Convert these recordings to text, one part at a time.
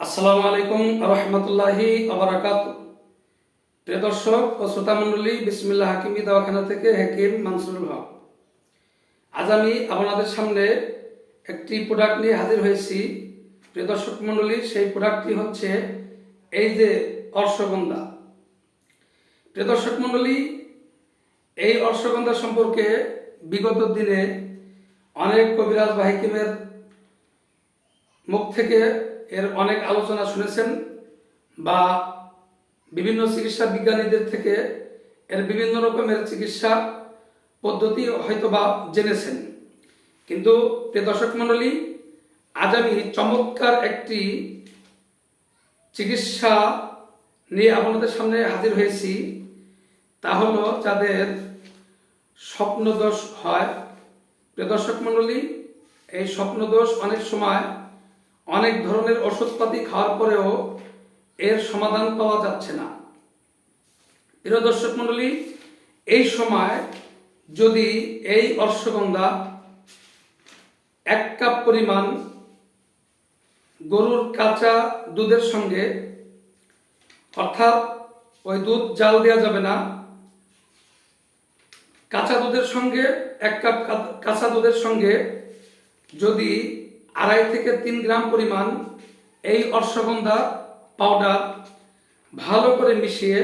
আসসালামু আলাইকুম রহমতুল্লাহি আবরাকাত প্রিয় দর্শক ও শ্রোতা মণ্ডলী, বিসমিল্লাহ হাকিমি দওয়াখানা থেকে হাকিম মানসুরুল হক। আজ আমি আপনাদের সামনে একটি প্রোডাক্ট নিয়ে হাজির হয়েছি। প্রিয় দর্শক মণ্ডলী, সেই প্রোডাক্টটি হচ্ছে এই যে অর্শগন্ধা। প্রিয় দর্শক মণ্ডলী, এই অর্শগন্ধা সম্পর্কে বিগত দিনে অনেক কবিরাজ বা হাকিমের মুখ থেকে এর অনেক আলোচনা শুনেছেন বা বিভিন্ন চিকিৎসা বিজ্ঞানীদের থেকে এর বিভিন্ন রকমের চিকিৎসা পদ্ধতি হয়তো বা জেনেছেন। কিন্তু প্রিয় দর্শক মণ্ডলী, আজ আমি চমৎকার একটি চিকিৎসা নিয়ে আপনাদের সামনে হাজির হয়েছি। তা হলো যাদের স্বপ্নদোষ হয়। প্রিয় দর্শক মণ্ডলী, এই স্বপ্নদোষ অনেক সময় অনেক ধরনের ওষুধপাতি খাওয়ার পরেও এর সমাধান পাওয়া যাচ্ছে না। প্রিয় দর্শক মণ্ডলী, এই সময় যদি এই অর্শগন্ধা এক কাপ পরিমাণ গরুর কাঁচা দুধের সঙ্গে, অর্থাৎ ওই দুধ জাল দেওয়া যাবে না, কাঁচা দুধের সঙ্গে, এক কাপ কাঁচা দুধের সঙ্গে যদি আড়াই থেকে তিন গ্রাম পরিমাণ এই অর্শগন্ধা পাউডার ভালো করে মিশিয়ে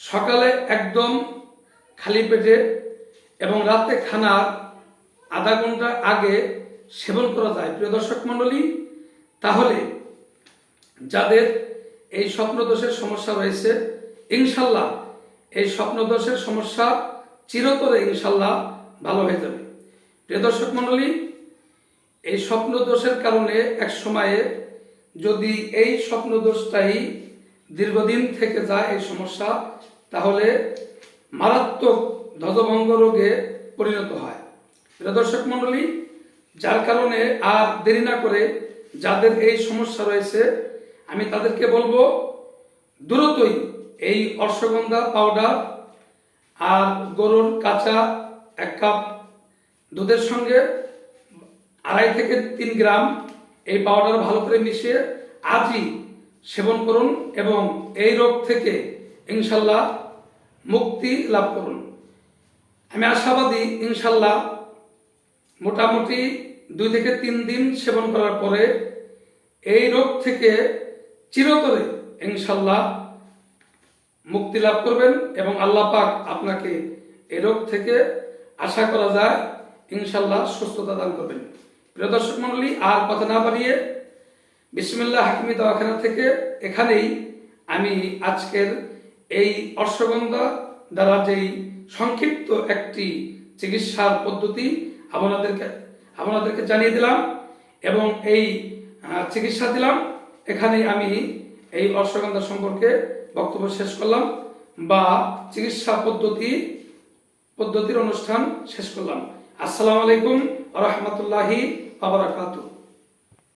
সকালে একদম খালি পেটে এবং রাতে খানার আধা ঘণ্টা আগে সেবন করা যায়। প্রিয় দর্শক মণ্ডলী, তাহলে যাদের এই স্বপ্নদোষের সমস্যা রয়েছে, ইনশাল্লাহ এই স্বপ্নদোষের সমস্যা চিরতরে ইনশাল্লাহ ভালো হয়ে যাবে। প্রিয় দর্শক মণ্ডলী এই স্বপ্ন দোষের কারণে এক সময়ে যদি এই স্বপ্ন দোষটাই দীর্ঘদিন থেকে যায় এই সমস্যা, তাহলে মারাত্মক ধ্বজভঙ্গ রোগে পরিণত হয়। দর্শক মণ্ডলী, যার কারণে আর দেরি না করে যাদের এই সমস্যা রয়েছে, আমি তাদেরকে বলব, দ্রুতই এই অর্শগন্ধা পাউডার আর গরুর কাঁচা এক কাপ দুধের সঙ্গে আড়াই থেকে তিন গ্রাম এই পাউডার ভালো করে মিশিয়ে আজই সেবন করুন এবং এই রোগ থেকে ইনশাল্লাহ মুক্তি লাভ করুন। আমি আশাবাদী, ইনশাল্লাহ মোটামুটি দুই থেকে তিন দিন সেবন করার পরে এই রোগ থেকে চিরতরে ইনশাল্লাহ মুক্তি লাভ করবেন এবং আল্লাহ পাক আপনাকে এই রোগ থেকে আশা করা যায়, ইনশাল্লাহ সুস্থতা দান করবেন। প্রিয় দর্শক মণ্ডলী, আর কথা না বাড়িয়ে বিসমিল্লাহ হাকিমি দওয়াখানা থেকে এখানেই আমি আজকের এই অর্শগন্ধা দ্বারা যেই সংক্ষিপ্ত একটি চিকিৎসার পদ্ধতি আপনাদেরকে আপনাদেরকে জানিয়ে দিলাম এবং এই চিকিৎসা দিলাম, এখানেই আমি এই অর্শগন্ধা সম্পর্কে বক্তব্য শেষ করলাম বা চিকিৎসা পদ্ধতি, পদ্ধতির অনুষ্ঠান শেষ করলাম। আসসালামু আলাইকুম রহমতুল্লাহি Abarakatuh.